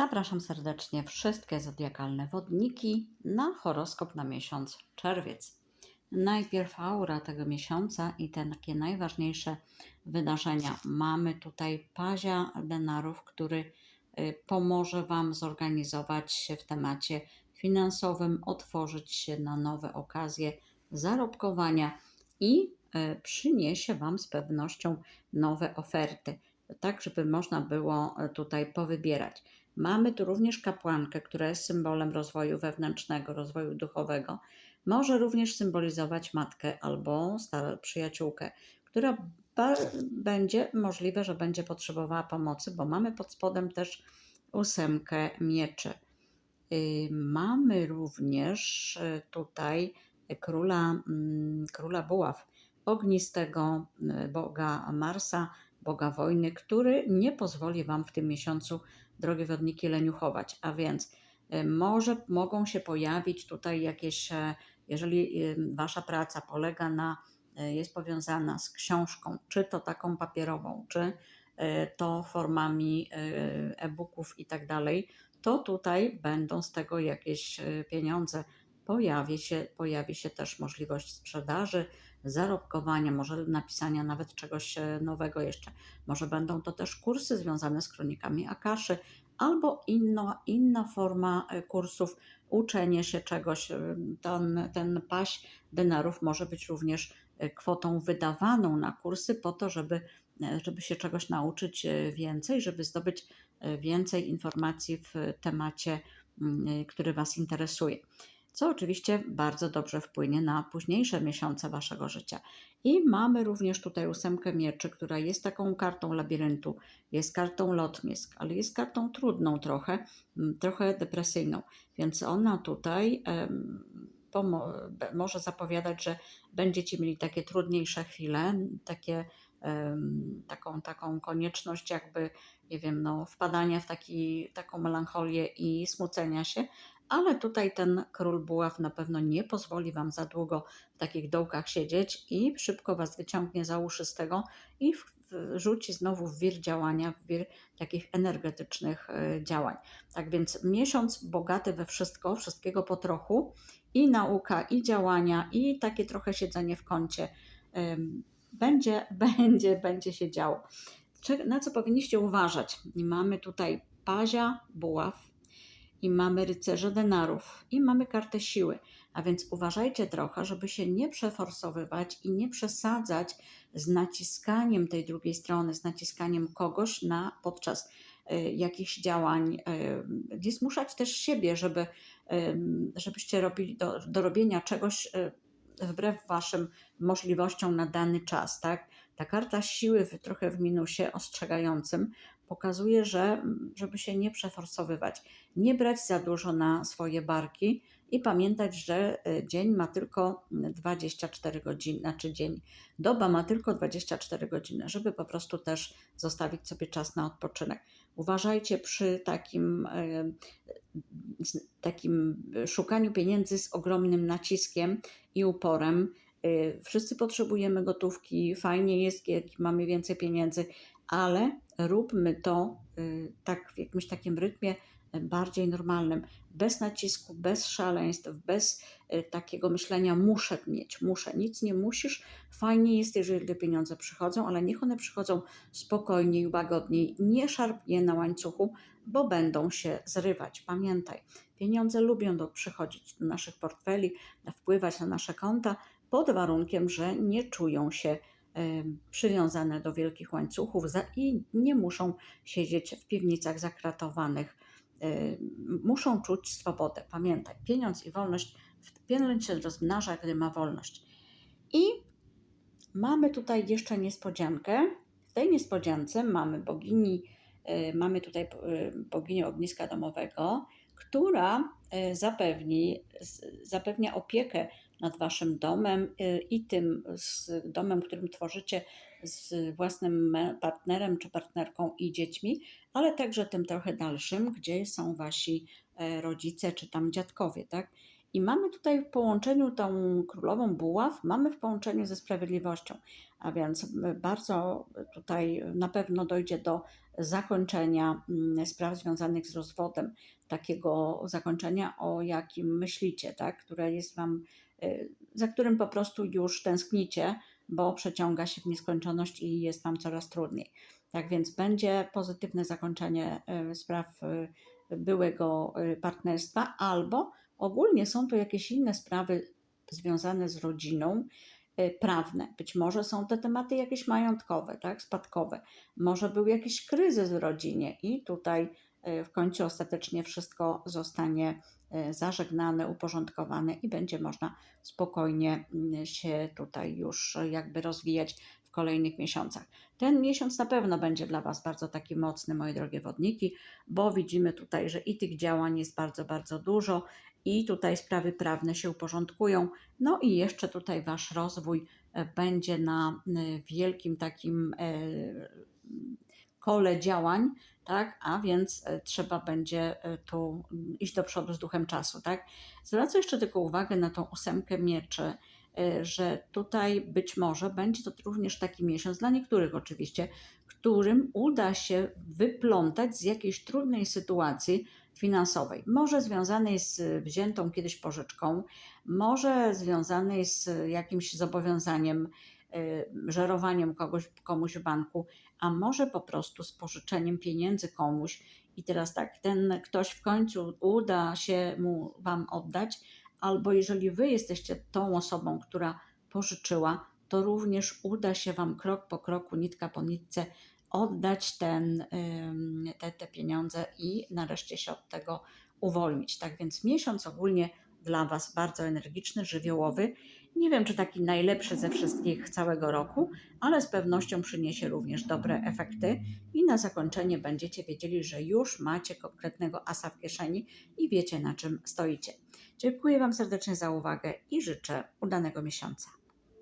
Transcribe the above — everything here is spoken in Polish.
Zapraszam serdecznie wszystkie zodiakalne wodniki na horoskop na miesiąc czerwiec. Najpierw aura tego miesiąca i te takie najważniejsze wydarzenia. Mamy tutaj pazia denarów, który y, pomoże Wam zorganizować się w temacie finansowym, otworzyć się na nowe okazje zarobkowania i y, przyniesie Wam z pewnością nowe oferty, tak żeby można było y, tutaj powybierać. Mamy tu również kapłankę, która jest symbolem rozwoju wewnętrznego, rozwoju duchowego. Może również symbolizować matkę albo starą przyjaciółkę, która będzie możliwe, że będzie potrzebowała pomocy, bo mamy pod spodem też ósemkę mieczy. Y, mamy również y, tutaj króla, mm, króla buław, ognistego y, boga Marsa, boga wojny, który nie pozwoli Wam w tym miesiącu drogie wodniki leniuchować. A więc y, może mogą się pojawić tutaj jakieś, e, jeżeli y, Wasza praca polega na, y, jest powiązana z książką, czy to taką papierową, czy to formami e-booków i tak dalej, to tutaj będą z tego jakieś pieniądze. Pojawi się, pojawi się też możliwość sprzedaży, zarobkowania, może napisania nawet czegoś e, nowego jeszcze. Może będą to też kursy związane z kronikami Akaszy, albo inna, inna forma e, kursów, uczenie się czegoś. E, ten, ten paś denarów może być również kwotą wydawaną na kursy po to, żeby, żeby się czegoś nauczyć więcej, żeby zdobyć więcej informacji w temacie, który Was interesuje co oczywiście bardzo dobrze wpłynie na późniejsze miesiące waszego życia. I mamy również tutaj ósemkę mieczy, która jest taką kartą labiryntu, jest kartą lotnisk, ale jest kartą trudną trochę, trochę depresyjną, więc ona tutaj może zapowiadać, że będziecie mieli takie trudniejsze chwile, takie, taką, taką konieczność jakby, nie wiem, no, wpadania w taki, taką melancholię i smucenia się, ale tutaj ten król buław na pewno nie pozwoli Wam za długo w takich dołkach siedzieć i szybko Was wyciągnie za uszy z tego i rzuci znowu w wir działania, w wir takich energetycznych e, działań. Tak więc miesiąc bogaty we wszystko, wszystkiego po trochu i nauka, i działania, i takie trochę siedzenie w kącie będzie, będzie, będzie się działo. Na co powinniście uważać? Mamy tutaj pazia, buław, i mamy rycerza denarów i mamy kartę siły. A więc uważajcie trochę, żeby się nie przeforsowywać i nie przesadzać z naciskaniem tej drugiej strony, z naciskaniem kogoś na podczas y, jakichś działań. Y, nie zmuszać też siebie, żeby, y, żebyście robili do, do robienia czegoś wbrew waszym możliwościom na dany czas, tak? Ta karta siły w, trochę w minusie ostrzegającym pokazuje, że żeby się nie przeforsowywać, nie brać za dużo na swoje barki i pamiętać, że e, dzień ma tylko 24 godziny, znaczy dzień, doba ma tylko 24 godziny, żeby po prostu też zostawić sobie czas na odpoczynek. Uważajcie przy takim, e, takim szukaniu pieniędzy z ogromnym naciskiem i uporem. E, wszyscy potrzebujemy gotówki, fajnie jest, jak mamy więcej pieniędzy, ale róbmy to y, tak w jakimś takim rytmie y, bardziej normalnym, bez nacisku, bez szaleństw, bez y, takiego myślenia muszę mieć, muszę, nic nie musisz. Fajnie jest, jeżeli te pieniądze przychodzą, ale niech one przychodzą spokojniej, łagodniej, nie szarpnie na łańcuchu, bo będą się zrywać. Pamiętaj, pieniądze lubią do, przychodzić do naszych portfeli, wpływać na nasze konta, pod warunkiem, że nie czują się przywiązane do wielkich łańcuchów i nie muszą siedzieć w piwnicach zakratowanych. Muszą czuć swobodę. Pamiętaj, pieniądz i wolność, pieniądz się rozmnaża, gdy ma wolność. I mamy tutaj jeszcze niespodziankę. W tej niespodziance mamy bogini, mamy tutaj boginię ogniska domowego, która zapewni, zapewnia opiekę nad waszym domem y, i tym z domem, którym tworzycie z własnym partnerem czy partnerką i dziećmi, ale także tym trochę dalszym, gdzie są wasi e, rodzice czy tam dziadkowie, tak? I mamy tutaj w połączeniu tą królową buław, mamy w połączeniu ze sprawiedliwością, a więc bardzo tutaj na pewno dojdzie do zakończenia spraw związanych z rozwodem, takiego zakończenia, o jakim myślicie, tak? które jest Wam, za którym po prostu już tęsknicie, bo przeciąga się w nieskończoność i jest Wam coraz trudniej. Tak więc będzie pozytywne zakończenie y, spraw y, byłego partnerstwa, albo ogólnie są to jakieś inne sprawy związane z rodziną, prawne. Być może są te tematy jakieś majątkowe, tak, spadkowe. Może był jakiś kryzys w rodzinie i tutaj w końcu ostatecznie wszystko zostanie zażegnane, uporządkowane i będzie można spokojnie mm, się tutaj już jakby rozwijać w kolejnych miesiącach. Ten miesiąc na pewno będzie dla Was bardzo taki mocny, moje drogie wodniki, bo widzimy tutaj, że i tych działań jest bardzo, bardzo dużo i tutaj sprawy prawne się uporządkują. No i jeszcze tutaj Wasz rozwój e, będzie na wielkim takim e, kole działań, tak? A więc e, trzeba będzie tu iść do przodu z duchem czasu, tak? Zwracam jeszcze tylko uwagę na tą ósemkę mieczy, że tutaj być może będzie to również taki miesiąc, dla niektórych oczywiście, którym uda się wyplątać z jakiejś trudnej sytuacji, finansowej. Może związanej z wziętą kiedyś pożyczką, może związanej z jakimś zobowiązaniem, żerowaniem kogoś, komuś w banku, a może po prostu z pożyczeniem pieniędzy komuś. I teraz tak, ten ktoś w końcu uda się mu Wam oddać, albo jeżeli Wy jesteście tą osobą, która pożyczyła, to również uda się Wam krok po kroku, nitka po nitce oddać ten, te, te pieniądze i nareszcie się od tego uwolnić. Tak więc miesiąc ogólnie dla Was bardzo energiczny, żywiołowy. Nie wiem, czy taki najlepszy ze wszystkich całego roku, ale z pewnością przyniesie również dobre efekty i na zakończenie będziecie wiedzieli, że już macie konkretnego asa w kieszeni i wiecie na czym stoicie. Dziękuję Wam serdecznie za uwagę i życzę udanego miesiąca.